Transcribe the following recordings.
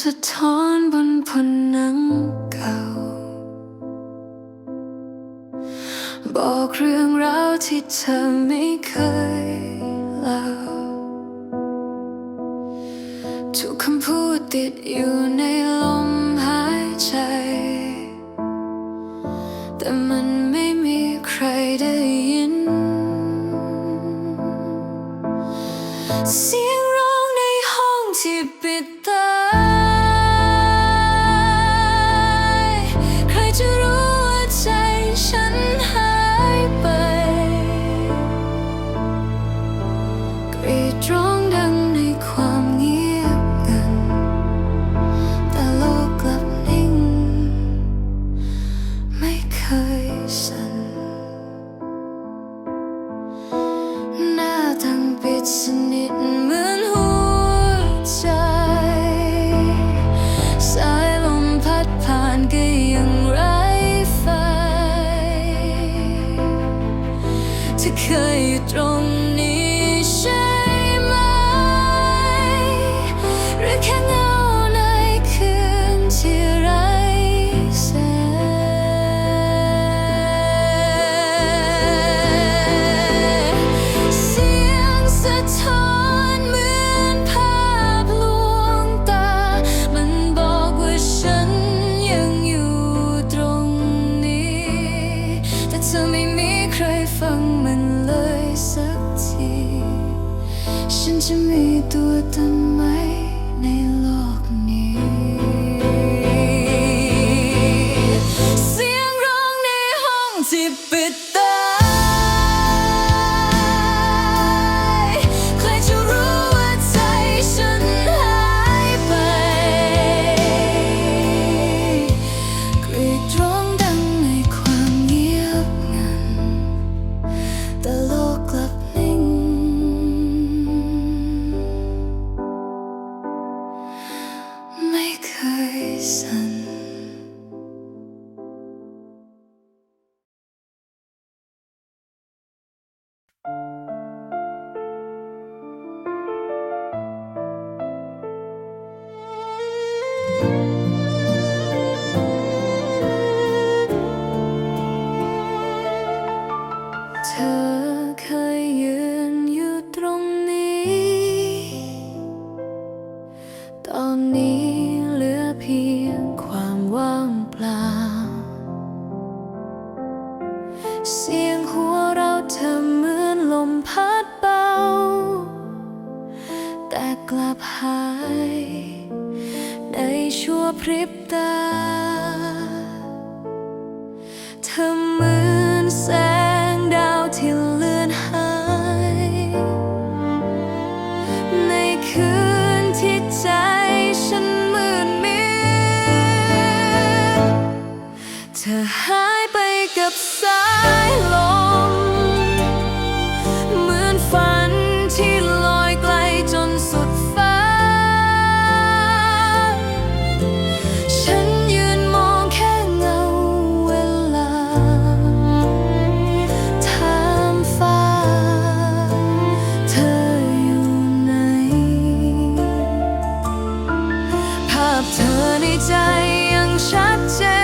สะท้อนบนผนังเก่า บอกเรื่องราวที่เธอไม่เคยเล่าทุกคำพูดติดอยู่ในลมหายใจ แต่มันไม่มีใครได้ยินเสีย เคยสัน จะมีตัวตนไหมในโลกนี้ แต่กลับหาย ในชั่วพริบตา เธอเหมือนแสงดาวที่เลือนหาย ในคืนที่ใจฉันมืดมิดเธอหายไปกับสายลมับเธอในใจยังชัดเจน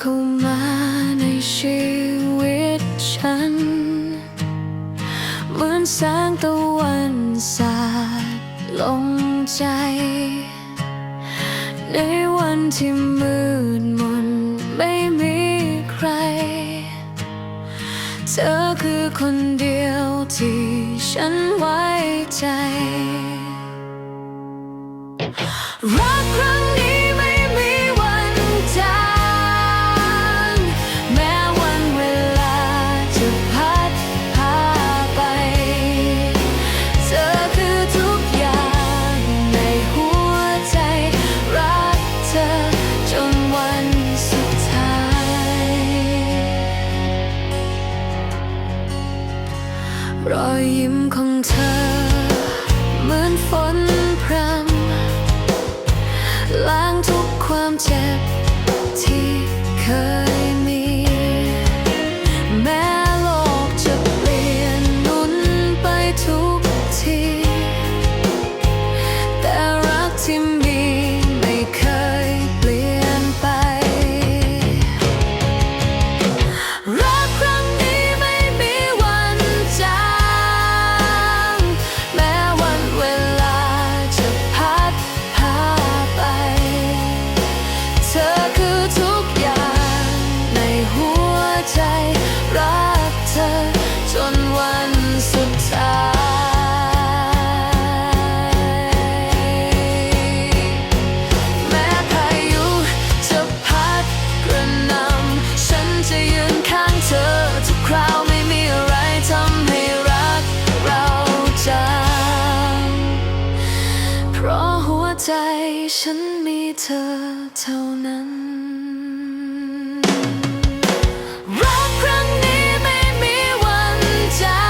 เข้ามาในชีวิตฉัน เหมือนแสงตะวันสาดลงใจ ในวันที่มืดมนไม่มีใคร เธอคือคนเดียวที่ฉันไว้ใจ รักครั้งนี้ รอยยิ้มของเธอ เหมือนฝนพรำล้างทุกความเจ็บที่เคย รักครั้งนี้ไม่มีวันจา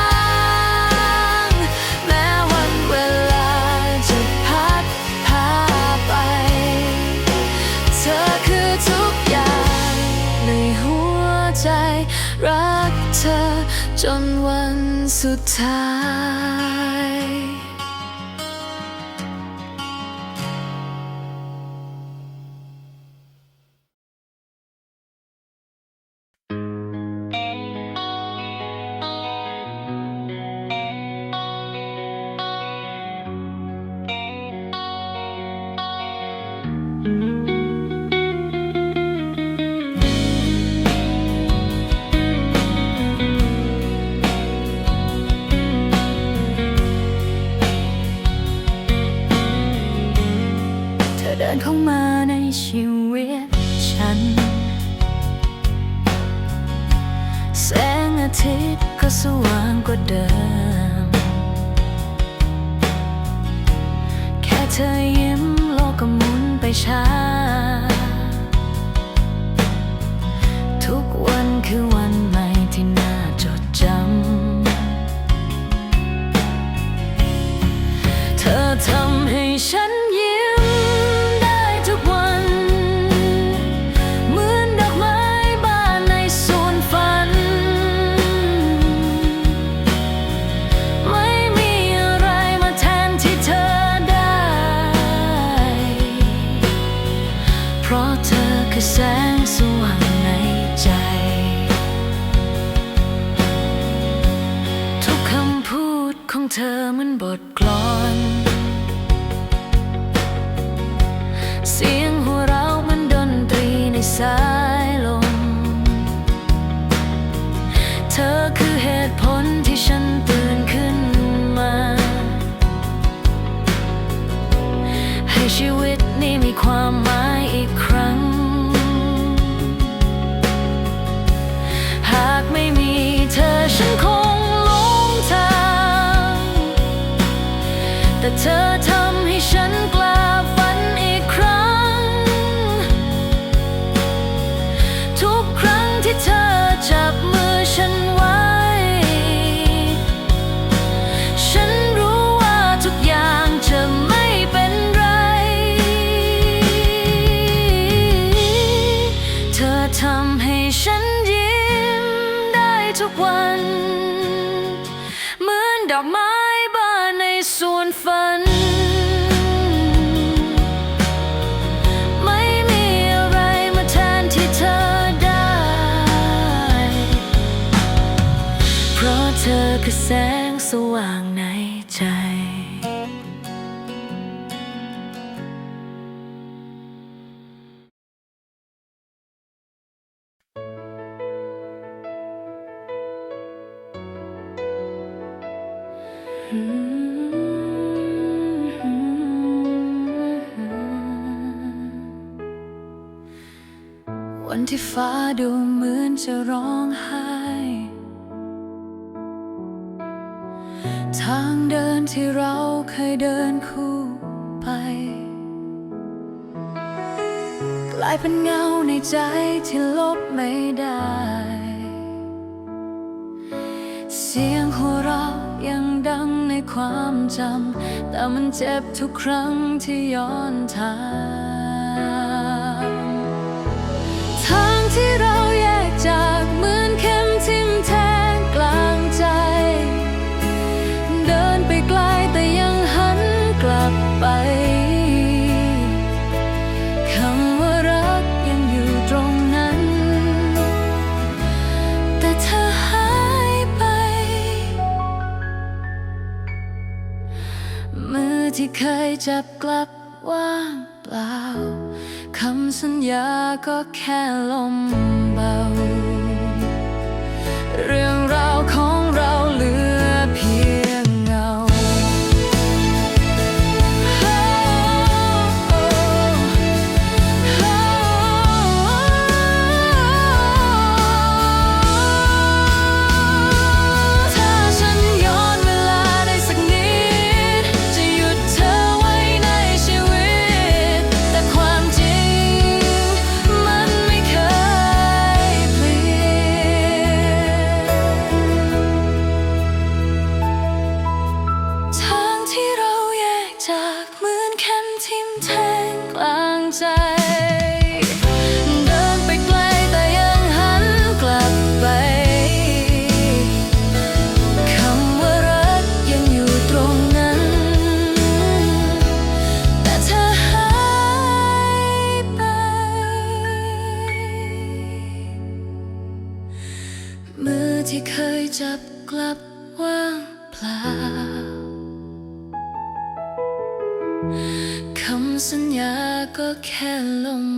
งแม้วันเวลาจะพัดพาไป เธอคือทุกอย่างในหัวใจ รักเธอจนวันสุดท้าย เดินเข้ามาในชีวิตฉัน แสงอาทิตย์ก็สว่างกว่าเดิม แค่เธอยิ้มโลกก็หมุนไปช้า ทุกวันคือวัน เธอเหมือนบทกลอน เธ ธอคือแสงสว่างในใจ วันที่ฟ้าดูเหมือนจะร้องไห้ ทางเดินที่เราเคยเดินคู่ไป กลายเป็นเงาในใจที่ลบไม่ได้ เสียงหัวเราะยังดังในความจำ แต่มันเจ็บทุกครั้งที่ย้อนทางทางที่เราแยกจากเหมือนเข็ ที่เคยจับกลับว่างเปล่าคำสัญญาก็แค่ลมเบา เรื่องราวของ ที่เคยจับกลับว่างเปล่าคำสัญญาก็แค่ลม